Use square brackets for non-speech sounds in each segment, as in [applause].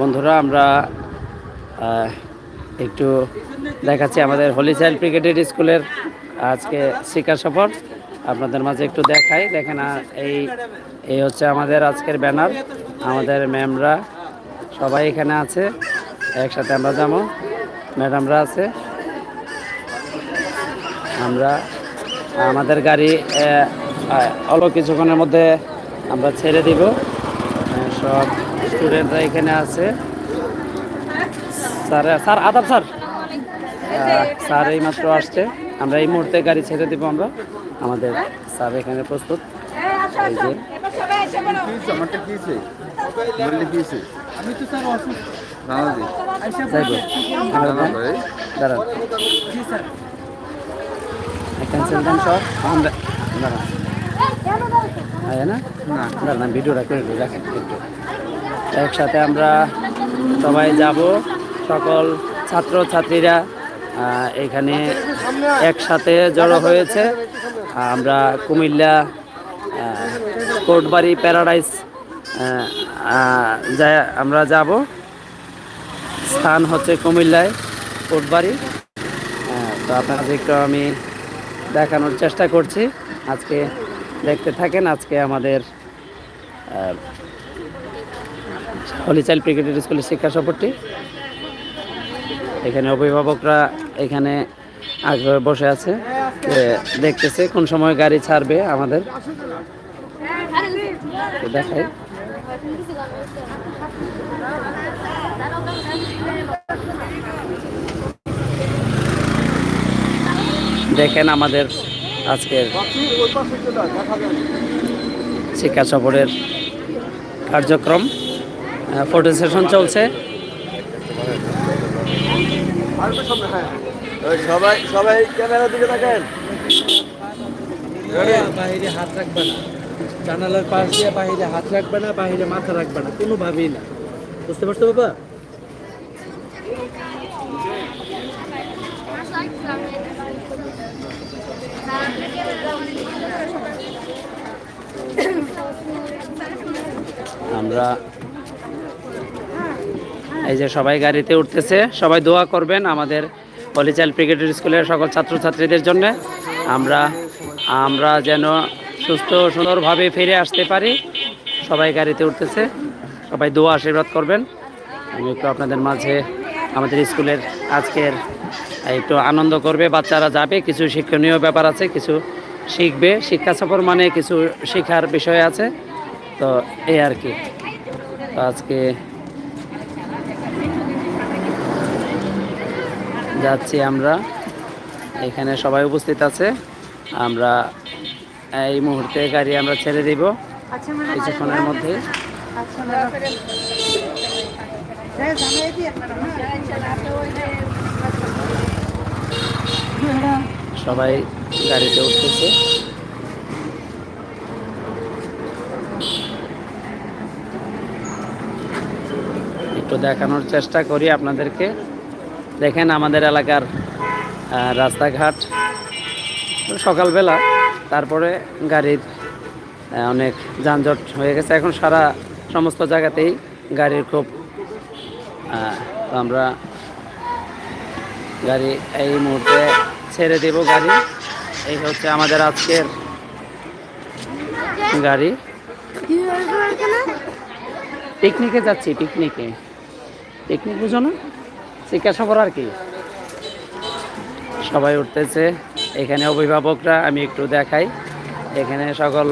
বন্ধুরা, আমরা একটু দেখাচ্ছি আমাদের হোলি চাইল্ড ক্রিকেটের স্কুলের আজকে শিক্ষা সফর। আপনাদের মাঝে একটু দেখাই। দেখেন এই এই হচ্ছে আমাদের আজকের ব্যানার। আমাদের ম্যামরা সবাই এখানে আছে। একসাথে আমরা যাব। ম্যাডামরা আছে। আমরা, আমাদের গাড়ি অল্প কিছুক্ষণের মধ্যে আমরা ছেড়ে দিব। সব স্টুডেন্টরা এখানে আছে। স্যার স্যার আদাব স্যার। স্যার এই মাত্র আসছে। আমরা এই মুহূর্তে গাড়ি ছেড়ে দেবো আমরা। আমাদের স্যার এখানে প্রস্তুত। এই যে। দাঁড়ান। ক্যান্সেল দেন সব আমরা দাঁড়ান আয় না না ভিডিওটা করে রাখেন একটু একসাথে আমরা সবাই যাব সকল ছাত্র ছাত্রীরা এখানে একসাথে জড়ো হয়েছে। আমরা কুমিল্লা আহ, কোটবাড়ি প্যারাডাইস যা আমরা যাব। স্থান হচ্ছে কুমিল্লায় কোটবাড়ি। আহ, তো আপনাদের একটু আমি দেখানোর চেষ্টা করছি। আজকে দেখতে থাকেন আজকে আমাদের হলি চাইল্ড ক্রিকেটের স্কুলের শিক্ষা সফরটি এখানে অভিভাবকরা এখানে আগ্রহে বসে আছে দেখতেছে কোন সময় গাড়ি ছাড়বে আমাদের। দেখাই। দেখেন আমাদের আজকের শিক্ষা সফরের কার্যক্রম। ফটো সেশন চলছে। সবাই সবাই ক্যামেরার দিকে তাকান। বাহিরে হাত রাখবে না। জানালার পাশ দিয়ে বাহিরে হাত রাখবে না বাহিরে মাথা রাখবে না কোনোভাবেই না। বুঝতে পারছ বাবা? আমরা এই যে সবাই গাড়িতে উঠতেছে, সবাই দোয়া করবেন আমাদের পলিচাইল ক্রিকেটের স্কুলের সকল ছাত্রছাত্রীদের জন্য। আমরা আমরা যেন সুস্থ সুন্দরভাবে ফিরে আসতে পারি। সবাই গাড়িতে উঠতেছে, সবাই দোয়া আশীর্বাদ করবেন। আমি একটু আপনাদের মাঝে আমাদের স্কুলের আজকের একটু আনন্দ করবে, বাচ্চারা যাবে, কিছু শিক্ষণীয় ব্যাপার আছে, কিছু শিখবে, শিক্ষা সফর মানে কিছু শেখার বিষয় আছে। তো এই আর কি। আজকে যাচ্ছি আমরা। এখানে সবাই উপস্থিত আছে। আমরা এই মুহূর্তে গাড়ি আমরা ছেড়ে দিব। কিছুক্ষণের মধ্যে। সবাই গাড়িতে উঠতেছে। একটু দেখানোর চেষ্টা করি আপনাদেরকে। দেখেন আমাদের এলাকার রাস্তাঘাট। সকালবেলা তারপরে গাড়ির অনেক যানজট হয়ে গেছে। এখন সারা সমস্ত জায়গাতেই গাড়ির খুব আমরা গাড়ি এই মুহূর্তে ছেড়ে দেব গাড়ি। এই হচ্ছে আমাদের আজকের গাড়ি। পিকনিকে যাচ্ছি পিকনিকে। পিকনিক বুঝো না? সফর আর কি? সবাই উঠতেছে। এখানে অভিভাবকরা, আমি একটু দেখাই। এখানে সকল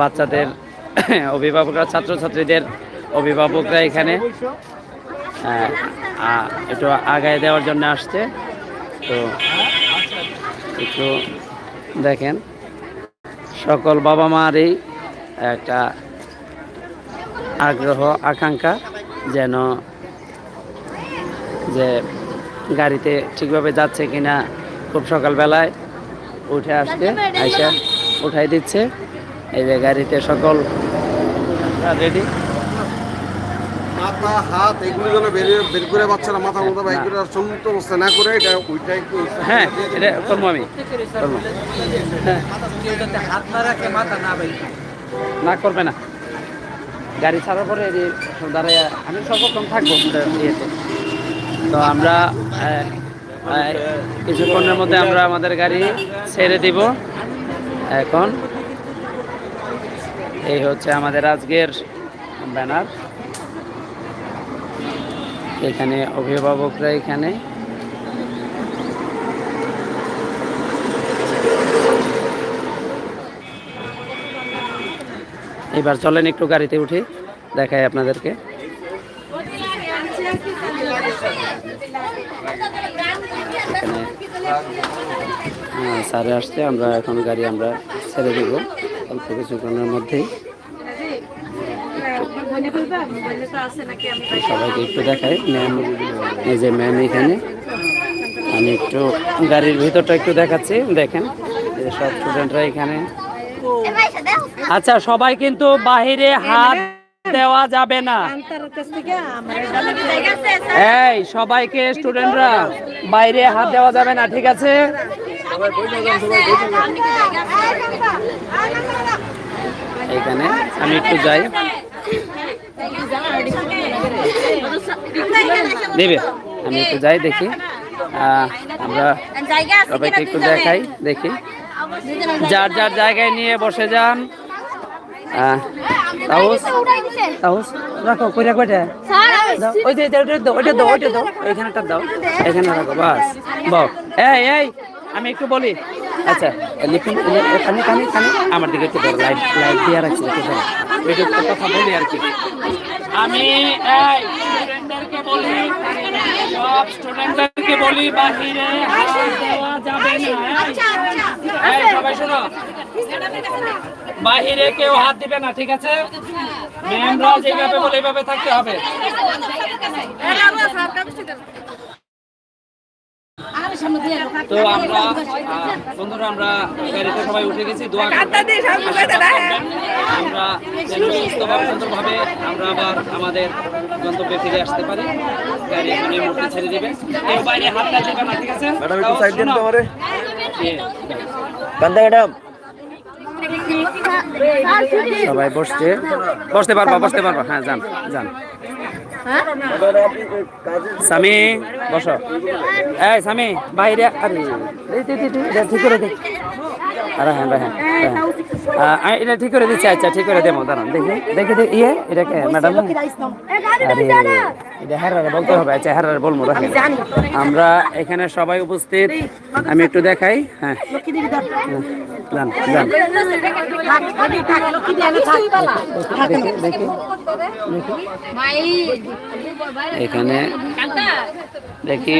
বাচ্চাদের, [coughs] অভিভাবকরা, ছাত্রছাত্রীদের অভিভাবকরা এখানে একটু আগায় দেওয়ার জন্য আসছে। তো একটু দেখেন, সকল বাবা মারই একটা আগ্রহ, আকাঙ্ক্ষা যেন যে গাড়িতে ঠিকভাবে যাচ্ছে কিনা খুব সকালবেলায় উঠে আসছে আইসা উঠাই দিচ্ছে। এই যে গাড়িতে সকল রেডি মাথা হাত এগুলো যেন বেরিয়ে বের করে বাচ্চারা মাথা মতো অবস্থা না করে এটা ওইটা একটু হ্যাঁ এটা করব আমি। হ্যাঁ। হাত না করবে না। গাড়ি ছাড়ার পরে এই দাঁড়ায় আমি সর্বক্ষণ থাকব। ইয়েতে তো আমরা কিছুক্ষণের মধ্যে আমরা আমাদের গাড়ি ছেড়ে দিব। এখন এই হচ্ছে আমাদের আজকের ব্যানার। এখানে অভিভাবকরা এখানে। এবার চলেন একটু গাড়িতে উঠি, দেখাই আপনাদেরকে এখানে হ্যাঁ, স্যারে আসছে আমরা এখন গাড়ি আমরা ছেড়ে দিব অল্প কিছুক্ষণের মধ্যেই। সবাইকে একটু দেখাই ম্যাম এই যে ম্যাম এখানে। আমি একটু গাড়ির ভিতরটা একটু দেখাচ্ছি দেখেন সব স্টুডেন্টরা এখানে। আচ্ছা সবাই কিন্তু বাহিরে হাত দেওয়া যাবে না। এই, সবাইকে স্টুডেন্টরা, বাইরে হাত দেওয়া যাবে না, ঠিক আছে? এখানে আমি একটু যাই। দেবে, আমি একটু যাই, দেখি। আমরা সবাইকে একটু দেখাই, দেখি। যার যার জায়গায় নিয়ে বসে যান। তাউস তাউস রাখো কইরা ওই যে ওইটা দাও ওইটা দাও ওইটা দাও দাও এখানে রাখো বাস বাও এই এই আমি একটু বলি। আচ্ছা লিখুন এখানে কানে কানে আমার দিকে একটু ধরো লাইট লাইট দিয়ে রাখছি একটু ধরো একটু কথা বলি আর কি। আমি এই স্টুডেন্টদেরকে বলি সব স্টুডেন্টদেরকে বলি বাহিরে যাবে না। এই সবাই শোনো। বাহিরে কেউ হাত দিবে না ঠিক আছে? ম্যামরা যেভাবে বলে এইভাবে থাকতে হবে। তো আমরা বন্ধুরা আমরা গাড়িতে সবাই উঠে গেছি দোয়া আমরা সুস্থভাবে সুন্দরভাবে আমরা আবার আমাদের গন্তব্যে ফিরে আসতে পারি। গাড়ি এখন এই ছেড়ে দিবে। কেউ বাইরে হাত দেবে না ঠিক আছে? ম্যাডাম একটু সাইড দেন তো আমারে। কান্দা ম্যাডাম। সবাই বসছে বসতে পারবা বসতে পারবা হ্যাঁ যান যান স্বামী বসো এই সামি বাইরে ঠিক করে দে হ্যাঁ হ্যাঁ হ্যাঁ। আহ, আহ, এটা ঠিক করে দিচ্ছি আচ্ছা ঠিক করে দেবো দাঁড়ান দেখি দেখি দেখি ইয়ে এটা কে ম্যাডাম এটা হ্যারারে বলতে হবে আচ্ছা হ্যারারে বলব রাখেন আমরা এখানে সবাই উপস্থিত আমি একটু দেখাই হ্যাঁ। যান দেখি দেখি এখানে দেখি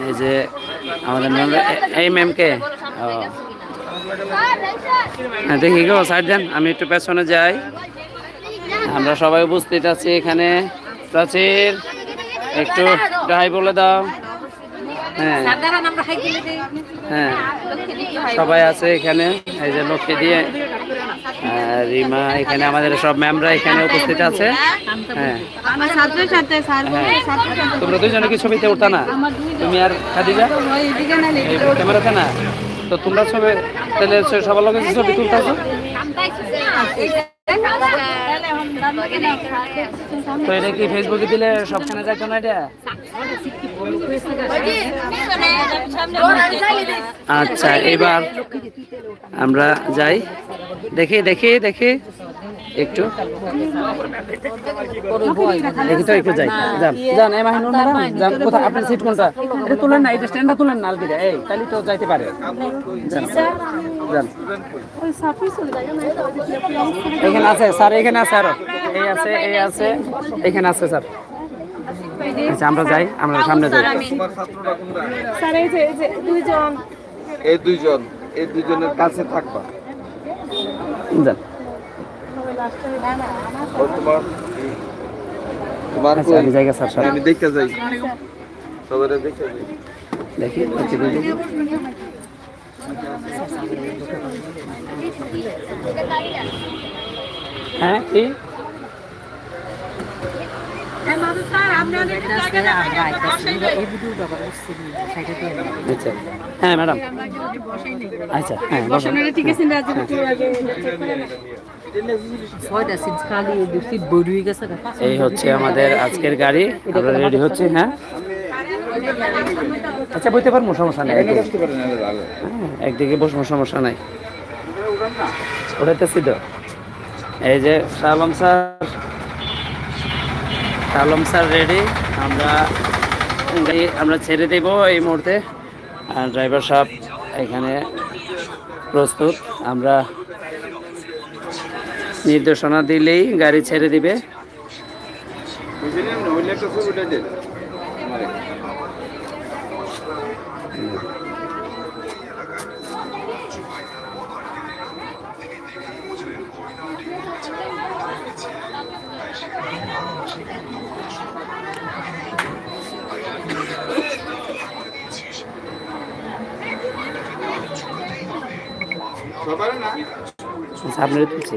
এই যে আমাদের ম্যাম এই ম্যামকে। হ্যাঁ দেখি গো সাইড দেন আমি একটু পেছনে যাই। আমরা সবাই উপস্থিত আছি এখানে। প্রাচীর একটু ডাই বলে দাও। হ্যাঁ। হ্যাঁ সবাই আছে এখানে। এই যে লক্ষ্মী দিয়ে রিমা এখানে আমাদের সব ম্যামরা এখানে উপস্থিত আছে। হ্যাঁ। তোমরা দুইজনে কি ছবিতে উঠতা না? তুমি আর খাদিজা? ক্যামেরাতে না? তো তোমরা ছবি তাহলে সবার লগে ছবি তুলতেছো? তো এটা কি ফেসবুকে দিলে সবখানে যাইতো না এটা? আচ্ছা এবার আমরা যাই। দেখি দেখি দেখি। একটু। দেখি তো একটু যাই। যান যান এই মাহিনুর ম্যাডাম যান কোথায়? আপনার সিট কোনটা? এটা তুলেন না এটা স্ট্যান্ডটা তুলেন না আলবিরা এই তাহলে তো যাইতে পারে। যান। যান। এখানে আছে স্যার এখানে আছে আরও। এই আছে এই আছে এখানে আছে স্যার। আচ্ছা আমরা যাই আমরা সামনে যাই। স্যার এই যে এই যে দুইজন। এই দুইজন এই দুইজনের কাছে থাকবা। যান। তোমার আচ্ছা আমি জায়গা স্যার স্যার আমি দেখতে যাই। দেখতে দেখি হ্যাঁ কি? আচ্ছা। হ্যাঁ ম্যাডাম। আচ্ছা হ্যাঁ ঠিক আছে এই হচ্ছে আমাদের আজকের গাড়ি। আমরা রেডি হচ্ছে হ্যাঁ? আচ্ছা বইতে পারব? সমস্যা নেই। একদিকে। বসবো সমস্যা নাই। ওটাতেছি তো এই যে শালম স্যার। শালম স্যার রেডি আমরা আমরা ছেড়ে দেব এই মুহূর্তে। আর ড্রাইভার সাহেব এখানে প্রস্তুত। আমরা নির্দেশনা দিলেই গাড়ি ছেড়ে দিবে। সামনে তুলছি।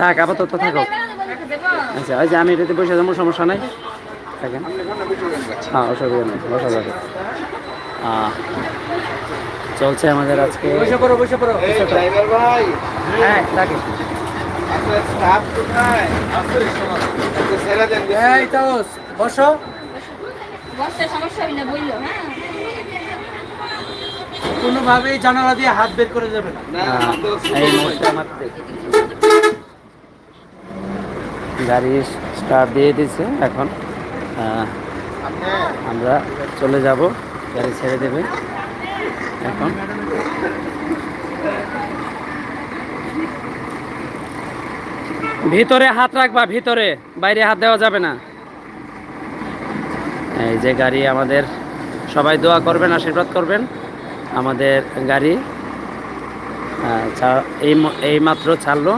থাক আপাতত থাকো। আচ্ছা ওই যে আমি এটাতে বসে যাব সমস্যা নাই। থাকেন। হ্যাঁ অসুবিধা নেই বসা যাবে চলছে আমাদের আজকে বসে পড়ো বসে পড়ো। ড্রাইভার ভাই। হ্যাঁ থাকি। বসো। বসতে সমস্যা হইলে বলল হ্যাঁ। কোনোভাবেই জানালা দিয়ে হাত বের করে যাবে না। গাড়ি স্টার্ট দিয়ে দিছে এখন। আমরা চলে যাব গাড়ি ছেড়ে দেবে এখন। ভিতরে হাত রাখবা ভিতরে। বাইরে হাত দেওয়া যাবে না। এই যে গাড়ি আমাদের সবাই দোয়া করবেন আশীর্বাদ করবেন। আমাদের গাড়ি এই এই মাত্র ছাড়লো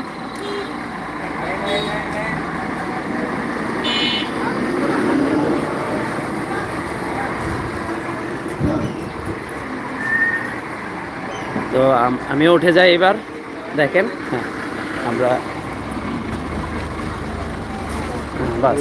তো আম- আমিও উঠে যাই এবার দেখেন হ্যাঁ আমরা হ্যাঁ, বাস।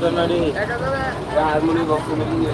కన్నాడి హార్మోని బాక్స్ హార్మోని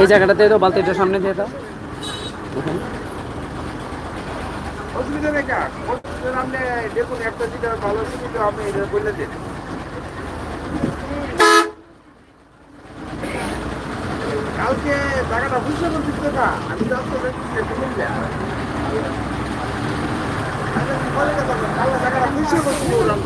এই জায়গাটাতে তো বালতিটা সামনে দিয়ে দাও। অসুবিধা নেই আপনি দেখুন, একটা যেটা ভালো সুবিধা আপনি এটা বলে দিন কালকে টাকাটা বুঝতে পারছি না আমি তো আপনাদের কালকে টাকাটা বুঝতে পারছি বললাম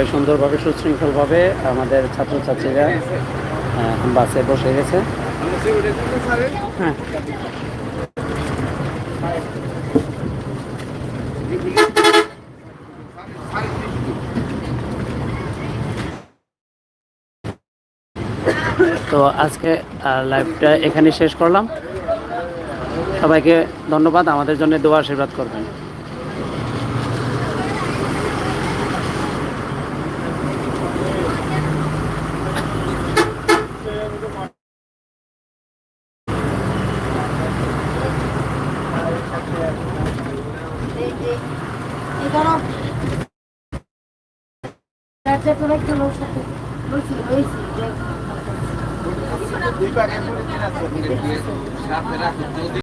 সবাই সুন্দরভাবে, সুশৃঙ্খলভাবে আমাদের ছাত্রছাত্রীরা বাসে বসে গেছে। হ্যাঁ। তো আজকে লাইভটা এখানে শেষ করলাম। সবাইকে ধন্যবাদ। আমাদের জন্য দোয়া আশীর্বাদ করবেন।